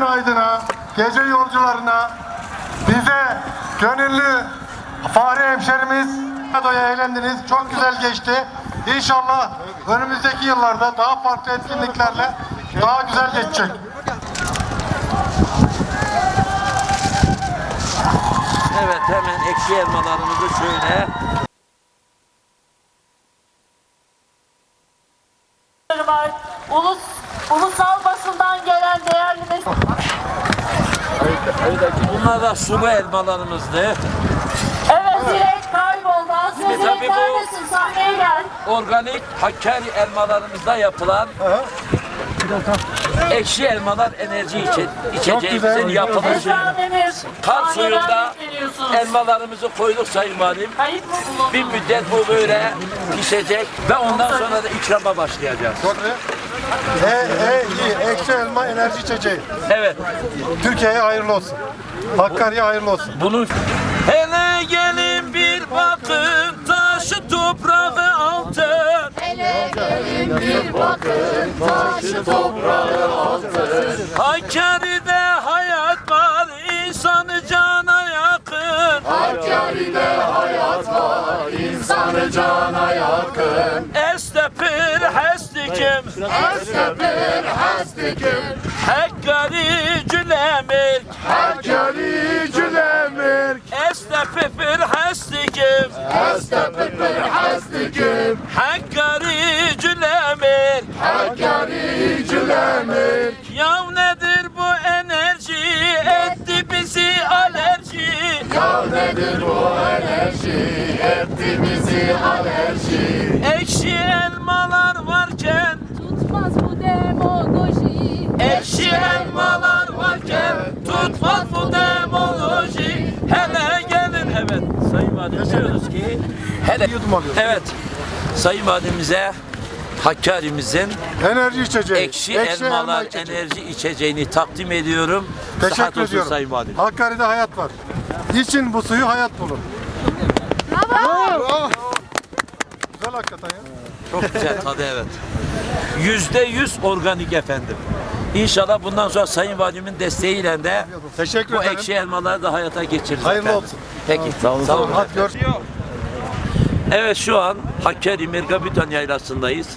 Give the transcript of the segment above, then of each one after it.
aydın aydına, gece yolcularına, bize gönüllü Fahri hemşerimiz doya eğlendiniz. Çok güzel geçti. İnşallah önümüzdeki yıllarda daha farklı etkinliklerle daha güzel geçecek. Evet hemen ekşi elmalarımızı şöyle Bunlar da sulu elmalarımızdı. Evet direkt kayboldu. Aslında Tabii direkt bu- neredesin? Sahneye gel. Organik Hakkari elmalarımızda yapılan ekşi elmalar enerji içe, içeceğimizin güzel. yapılışı. Esra Demir. Kar sahneden suyunda elmalarımızı koyduk Sayın Valim. Kayıt mı bulundun? Bir müddet bu böyle pişecek ve ondan sonra da ikrama başlayacağız. E, e, ekşi elma enerji içeceği. Evet. Türkiye'ye hayırlı olsun. Hakkari'ye hayırlı olsun. Bunun Hele gelin bir bakın taşı toprağı altın. Hakkari'de hayat var insanı cana yakın. Estepir hestikim Estepir hastikim, Hakkari cülemir Hakkari cülemir, Estepir hestikim Estepir hastikim, Hakkari cülemir Hakkari cülemir. Ya nedir bu enerji? Etti bizi alerji. Ya nedir bu enerji, etti bizi alerji. Ekşi elmalar varken Tutmaz bu demagoji. Ekşi elmalar varken tutmaz bu demoloji Hele gelin Evet Sayın Valim diyoruz ki Hele Yudum alıyoruz. Evet Sayın Valimimize Hakkari'mizin Enerji içeceği. ekşi, elma elmalar içeceği. enerji içeceğini takdim ediyorum. Teşekkür olsun ediyorum. Sayın Valim. Hakkari'de hayat var. İçin bu suyu hayat bulur. Bravo. Güzel hakikaten ya. Çok güzel tadı evet. Yüzde yüz organik efendim. İnşallah bundan sonra Sayın Valimin desteğiyle de Teşekkür bu ederim. ekşi elmaları da hayata geçiririz Hayırlı efendim. olsun. Peki. Sağ olun. Sağ olun. Hadi görüşürüz. Evet şu an Hakkari Mergabitan Yaylası'ndayız.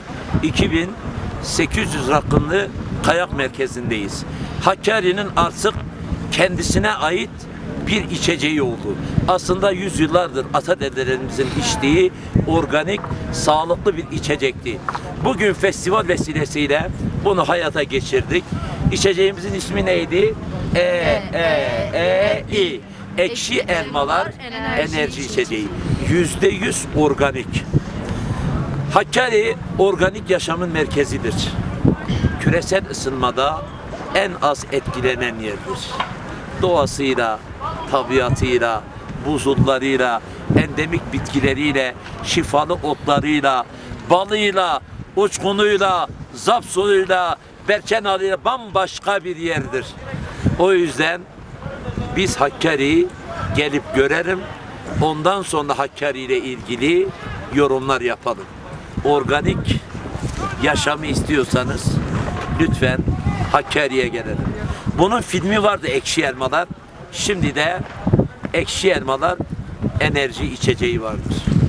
2800 rakımlı kayak merkezindeyiz. Hakkari'nin artık kendisine ait bir içeceği oldu. Aslında yüzyıllardır atadedelerimizin içtiği organik, sağlıklı bir içecekti. Bugün festival vesilesiyle bunu hayata geçirdik. İçeceğimizin ismi neydi? E, E, E, İ. Ekşi elmalar enerji içeceği. Yüzde yüz organik. Hakkari organik yaşamın merkezidir. Küresel ısınmada en az etkilenen yerdir. Doğasıyla, tabiatıyla, buzullarıyla, endemik bitkileriyle, şifalı otlarıyla, balıyla, uçkunuyla, zapsuyla, berkenalıyla bambaşka bir yerdir. O yüzden biz Hakkari'yi gelip görelim. Ondan sonra Hakkari ile ilgili yorumlar yapalım. Organik yaşamı istiyorsanız lütfen Hakkari'ye gelelim. Bunun filmi vardı Ekşi Elmalar. Şimdi de Ekşi Elmalar enerji içeceği vardır.